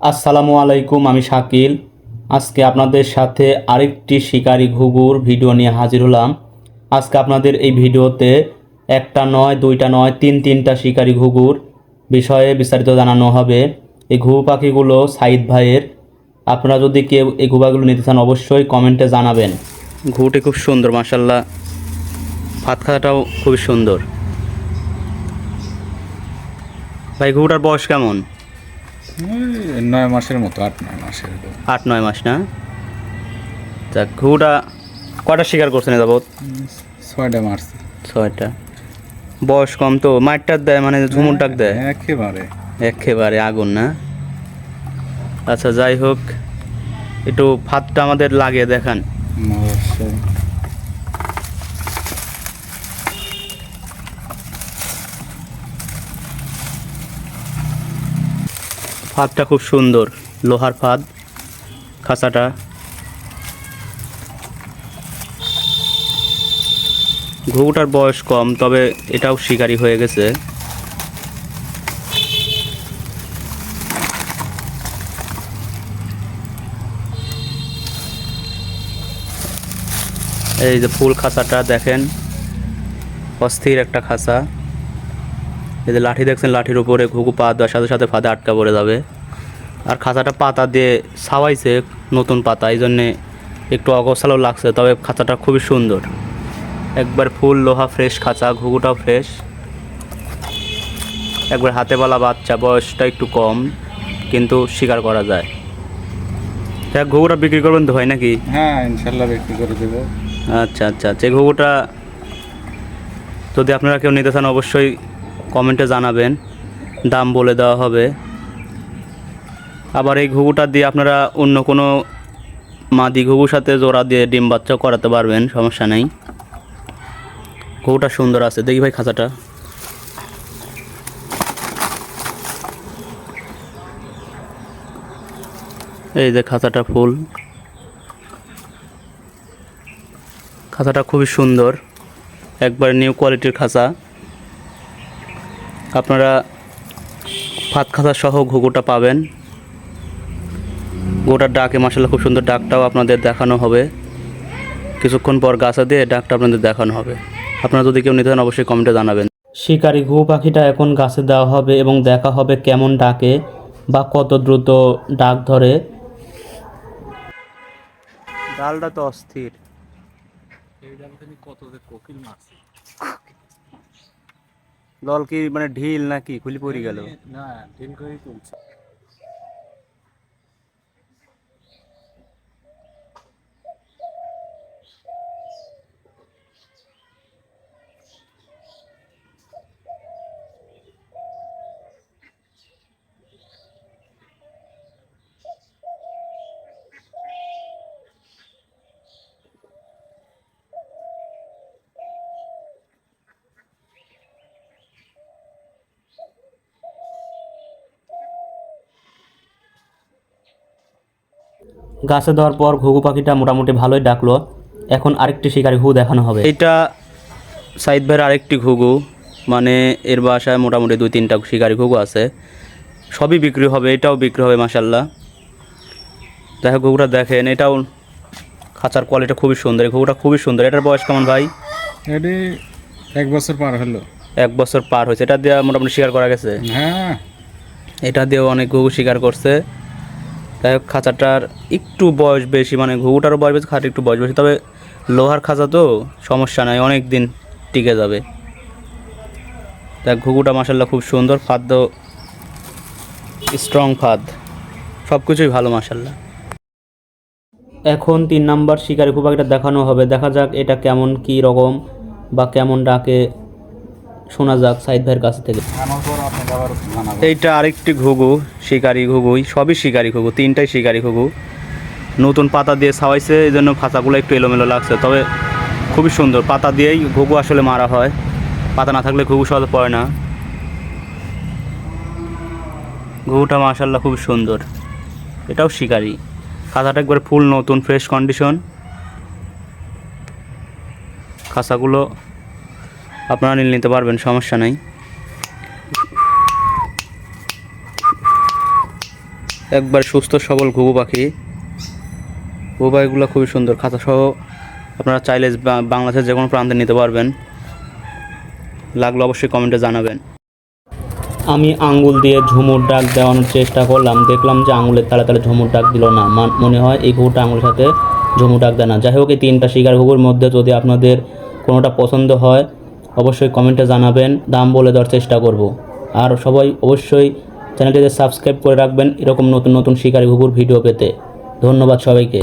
আসসালামু আলাইকুম, আমি শাকিল। আজকে আপনাদের সাথে আরেকটি শিকারি ঘুঘুর ভিডিও নিয়ে হাজির হলাম। আজকে আপনাদের এই ভিডিওতে একটা নয়, দুইটা নয়, তিন তিনটা শিকারি ঘুঘুর বিষয়ে বিস্তারিত জানানো হবে। এই ঘুঘু পাখিগুলো সাইদ ভাইয়ের। আপনারা যদি কেউ এই ঘুঘাগুলো নিতে চান, অবশ্যই কমেন্টে জানাবেন। ঘুঘুটি খুব সুন্দর মাসাল্লাহ ভাত খাওয়াটাও খুবই সুন্দর। ভাই, ঘুঘুটার বয়স কেমন? নয় মাসের মতো আট নয় মাসের আট নয় মাস না? তা ঘুঘুটা কয়টা শিকার করছেন এ যাবৎ? ছয়টা মারছি। ছয়টা। বয়স কম তো মাঠটার দেয় মানে ঝুমুর ডাক দেয়? একেবারে। একেবারে আগুন না? আচ্ছা যাই হোক একটু ভাতটা আমাদের লাগে দেখান। অবশ্যই। ফাঁদটা খুব সুন্দর, লোহার ফাঁদ, খাঁচাটা। ঘুঘুটার বয়স কম, তবে এটাও শিকারি হয়ে গেছে। এই যে ফুল খাঁচাটা দেখেন, অস্থির একটা খাঁচা। এই যে লাঠি দেখছেন, লাঠির উপরে ঘুঘু পা দেওয়ার সাথে সাথে ফাঁদে আটকা পড়ে যাবে। আর খাঁচাটা পাতা দিয়ে ছাওয়াইছে নতুন পাতা এই জন্যে একটু অগোছালো লাগছে তবে খাঁচাটা খুবই সুন্দর। একবার ফুল লোহা ফ্রেশ খাঁচা ঘুঘুটাও ফ্রেশ। একবার হাতে পালা বাচ্চা বয়সটা একটু কম কিন্তু শিকার করা যায়। হ্যাঁ ঘুঘুটা বিক্রি করবেন তো হয় নাকি? হ্যাঁ ইনশাল্লাহ বিক্রি করে দেবো। আচ্ছা আচ্ছা আচ্ছা এই ঘুঘুটা যদি আপনারা কেউ নিতে চান অবশ্যই কমেন্টে জানাবেন। দাম বলে দেওয়া হবে। আবার এই ঘুঘুটা দিয়ে আপনারা অন্য কোনো মাদি ঘুঘুর সাথে জোড়া দিয়ে ডিম বাচ্চা করাতে পারবেন, সমস্যা নেই। ঘুঘুটা সুন্দর আছে, দেখি ভাই খাঁচাটা। এই যে খাঁচাটা ফুল। খাঁচাটা খুবই সুন্দর, একবার নিউ কোয়ালিটির খাঁচা। আপনারা ভাত খাঁচা সহ ঘুঘুটা পাবেন। গোটার ডাকে মাসাল্লাহ খুব সুন্দর ডাকটাও আপনাদের দেখানো হবে। কিছুক্ষণ পর গাছা দিয়ে ডাকটা আপনাদের দেখানো হবে। আপনারা যদি কেউ নিতে চান অবশ্যই কমেন্টে জানাবেন। শিকারি ঘুঘু পাখিটা এখন গাছে দেওয়া হবে এবং দেখা হবে কেমন ডাকে বা কত দ্রুত ডাক ধরে। ডালটা তো অস্থির। দল কি মানে ঢিল নাকি? খুলি পড়ে গেল। না দিন করেই গাছে দেওয়ার পর ঘুঘু পাখিটা মোটামুটি ভালোই ডাকলো। এখন আরেকটি শিকারি ঘুঘু দেখানো হবে। এটা সাইদ ভাইয়ের আরেকটি ঘুঘু। মানে এর বাসায় মোটামুটি দুই তিনটা শিকারি ঘুঘু আছে। সবই বিক্রি হবে এটাও বিক্রি হবে মাসাল্লাহ দেখো ঘুঘুটা দেখেন এটাও খাঁচার কোয়ালিটি খুবই সুন্দর। ঘুঘুটা খুবই সুন্দর। এটার বয়স কেমন ভাই? এটি এক বছর পার হলো। এক বছর পার হয়েছে। এটা দিয়ে মোটামুটি শিকার করা গেছে? হ্যাঁ। এটা দিয়েও অনেক ঘুঘু শিকার করছে। হোক, খাঁচাটার একটু বয়স বেশি মানে ঘুঘুটারও বয়স বেশি খাঁচার একটু বয়স বেশি। তবে লোহার খাঁচা তো সমস্যা নাই, অনেক দিন টিকে যাবে। দেখ, ঘুঘুটা মাসাল্লাহ খুব সুন্দর খাদ্য স্ট্রং ফাদ। সব কিছুই ভালো মাসাল্লাহ এখন তিন নাম্বার শিকারি খুব একটা দেখানো হবে। দেখা যাক এটা কেমন, কি রকম বা কেমন ডাকে শোনা যাক সাইদ ভাইয়ের কাছ থেকে। এইটা আরেকটি ঘুঘু, শিকারি ঘুঘুই, সবই শিকারি ঘুঘু, তিনটাই শিকারি ঘুঘু। নতুন পাতা দিয়ে ছাওয়াইছে এই জন্য খাঁচাগুলো একটু এলোমেলো লাগছে, তবে খুবই সুন্দর। পাতা দিয়েই ঘুঘু আসলে মারা হয়। পাতা না থাকলে ঘুঘু সহজে পড়ে না। ঘুঘুটা মাশাল্লাহ খুব সুন্দর। এটাও শিকারি। খাঁচাটা একবার ফুল, নতুন, ফ্রেশ কন্ডিশন। খাঁচাগুলো আপনারা নিয়ে নিতে পারবেন, সমস্যা নাই। একবার সুস্থ, সবল ঘুঘু পাখি। ঘুঘু পাখিগুলো খুবই সুন্দর খাঁচা সহ আপনারা চাইলে বাংলাদেশের যে কোনো প্রান্তে নিতে পারবেন। লাগলে অবশ্যই কমেন্টে জানাবেন। আমি আঙ্গুল দিয়ে ঝুমুর ডাক দেওয়ানোর চেষ্টা করলাম, দেখলাম যে আঙুলের তালে তালে ঝুমুর ডাক দিল না। মনে হয় এই ঘুঘুটা আঙুলের সাথে ঝুমুর ডাক দেয় না। যাই হোক, এই তিনটা শিকার ঘুঘুর মধ্যে যদি আপনাদের কোনোটা পছন্দ হয় অবশ্যই কমেন্টে জানাবেন, দাম বলে দেওয়ার চেষ্টা করব। আর সবাই অবশ্যই চ্যানেলটিতে সাবস্ক্রাইব করে রাখবেন এরকম নতুন নতুন শিকারি ঘুঘুর ভিডিও পেতে। ধন্যবাদ সবাইকে।